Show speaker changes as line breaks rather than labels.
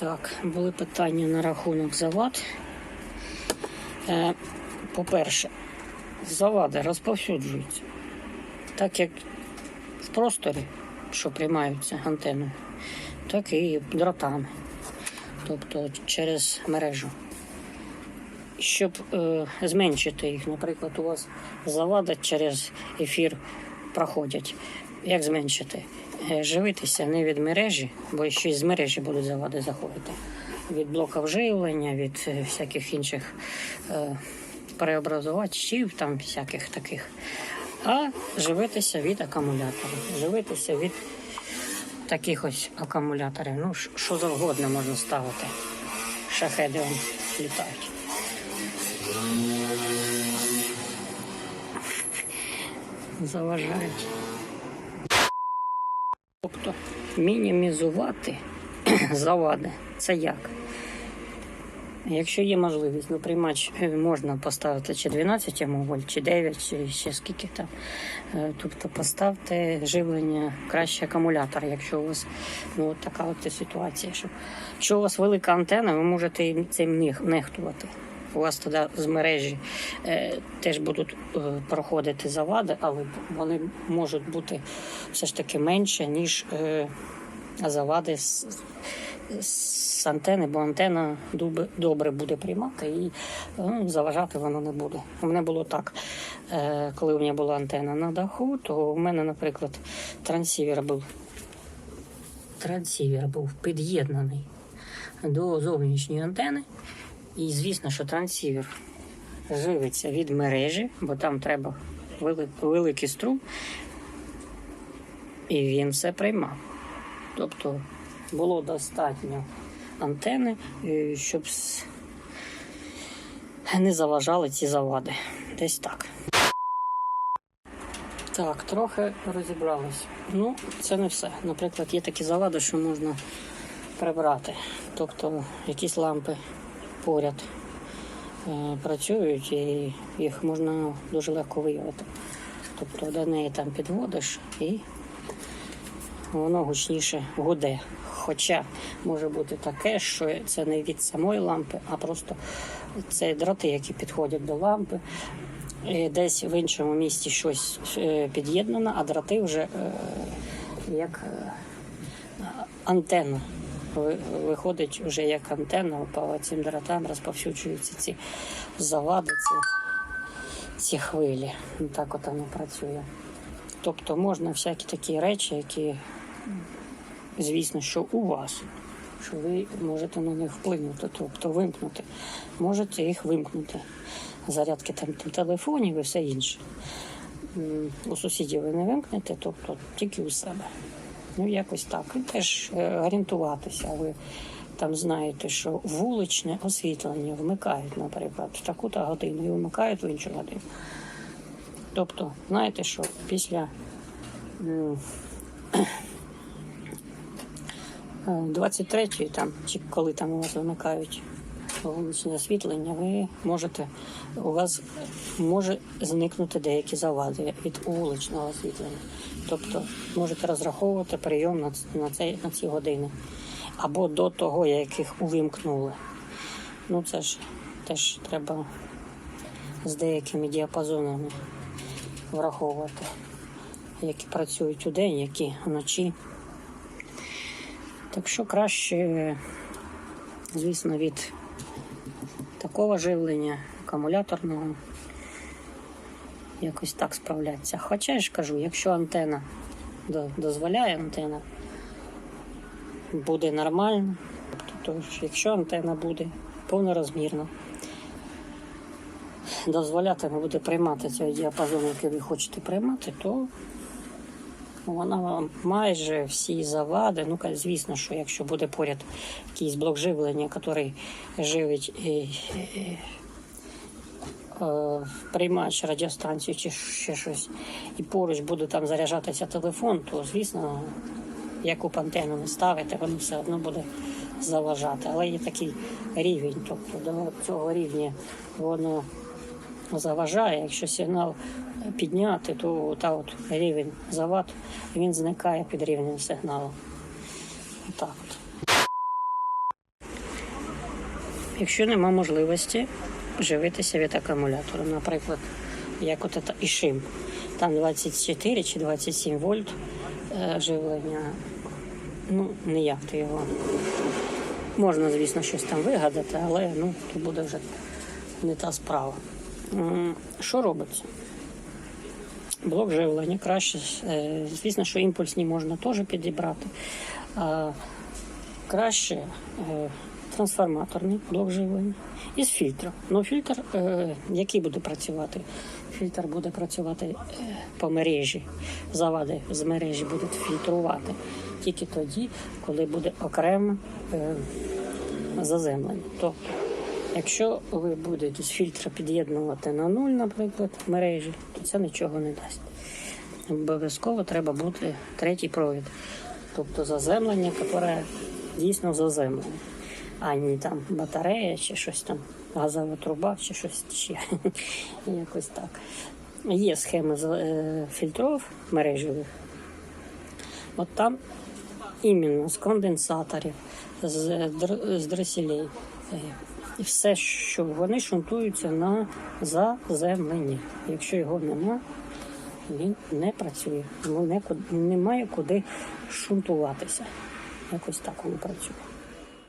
Так, були питання на рахунок завад. Е, По-перше, завади розповсюджуються, так як в просторі, що приймаються антеною, так і дротами, тобто через мережу. Щоб е, зменшити їх, наприклад, у вас завади через ефір проходять. Як зменшити? Е, Живитися не від мережі, бо ще й з мережі будуть завади заходити. Від блока вживлення, від е, всяких інших е, переобразувачів, там всяких таких. А живитися від акумуляторів, живитися від таких ось акумуляторів. Ну, що завгодно можна ставити. Шахеди вон літають. Заважають. Тобто мінімізувати завади. Це як? Якщо є можливість, ну приймач е, можна поставити чи 12 вольт, чи 9, чи ще скільки там. Е, Тобто поставте живлення краще акумулятор, якщо у вас ну, от така от ситуація. Що, якщо у вас велика антенна, ви можете цим нехтувати. У вас тоді з мережі е, теж будуть е, проходити завади, але вони можуть бути все ж таки менше, ніж е, завади з, з антени, бо антена добре буде приймати і ну, заважати воно не буде. У мене було так, е, коли у мене була антена на даху, то у мене, наприклад, трансівер був. Трансівер був під'єднаний до зовнішньої антени. І звісно, що трансівер живиться від мережі, бо там треба великий струм, і він все приймав. Тобто було достатньо антени, е, щоб не заважали ці завади. Десь так. Так, трохи розібрались. Ну, це не все. Наприклад, є такі завади, що можна прибрати. Тобто якісь лампи поряд е, працюють і їх можна дуже легко виявити. Тобто до неї там підводиш і воно гучніше гуде. Хоча може бути таке, що це не від самої лампи, а просто це дроти, які підходять до лампи. І десь в іншому місці щось е, під'єднано, а дроти вже е, як антенна. Ви- Виходить вже як антенна, по цим дротам розповсюджуються ці завади, ці, ці хвилі. Так от воно працює. Тобто можна всякі такі речі, які, звісно, що у вас, що ви можете на них вплинути, тобто вимкнути. Можете їх вимкнути. Зарядки там телефонів і все інше. У сусідів ви не вимкнете, тобто тільки у себе. Ну, якось так. І теж е, орієнтуватися. Ви там знаєте, що вуличне освітлення вмикають, наприклад, в таку-то годину і вмикають в іншу годину. Тобто, знаєте, що після м, 23-ї, там, чи коли там у вас вимикають вуличне освітлення, ви можете, у вас може зникнути деякі завади від вуличного освітлення. Тобто можете розраховувати прийом на, на, цей, на ці години. Або до того, як їх увімкнули. Ну це ж теж треба з деякими діапазонами враховувати, які працюють у день, які вночі. Так що краще, звісно, від такого живлення, акумуляторного, якось так справлятися. Хоча я ж кажу, якщо антена дозволяє антена, буде нормально. Тобто, якщо антена буде повнорозмірна, дозволятиме буде приймати цей діапазон, який ви хочете приймати, то вона майже всі завади. Ну, звісно, що якщо буде поряд якийсь блок живлення, який живить і, і, е, приймач радіостанцію чи ще щось, і поруч буде там заряджатися телефон, то звісно, яку б антенну не ставити, воно все одно буде заважати. Але є такий рівень, тобто до цього рівня воно заважає. Якщо сигнал підняти, то та от рівень завад він зникає під рівнем сигналу. Отак от. якщо нема можливості живитися від акумулятора, наприклад, як от це ішим, там 24 чи 27 вольт е, живлення, ну ніяк ти його. Можна, звісно, щось там вигадати, але ну, то буде вже не та справа. Що робиться? Блок живлення краще. е, Звісно, що імпульсні можна теж підібрати. Краще е, трансформаторний блок живлення із фільтром. Ну, фільтр, е, який буде працювати? Фільтр буде працювати по мережі. Завади з мережі будуть фільтрувати тільки тоді, коли буде окремо заземлення. Тобто, якщо ви будете з фільтра під'єднувати на нуль, наприклад, мережі, то це нічого не дасть. Обов'язково треба бути третій провід. Тобто заземлення, яке дійсно заземлення, а не там батарея чи щось там, газова труба чи щось ще. Якось так. Є схеми е, фільтрів мережевих. От там іменно з конденсаторів, з, др- з дросілей. І все, що вони шунтуються на заземлення. Якщо його нема, він не працює. Немає куди шунтуватися. Якось так воно працює.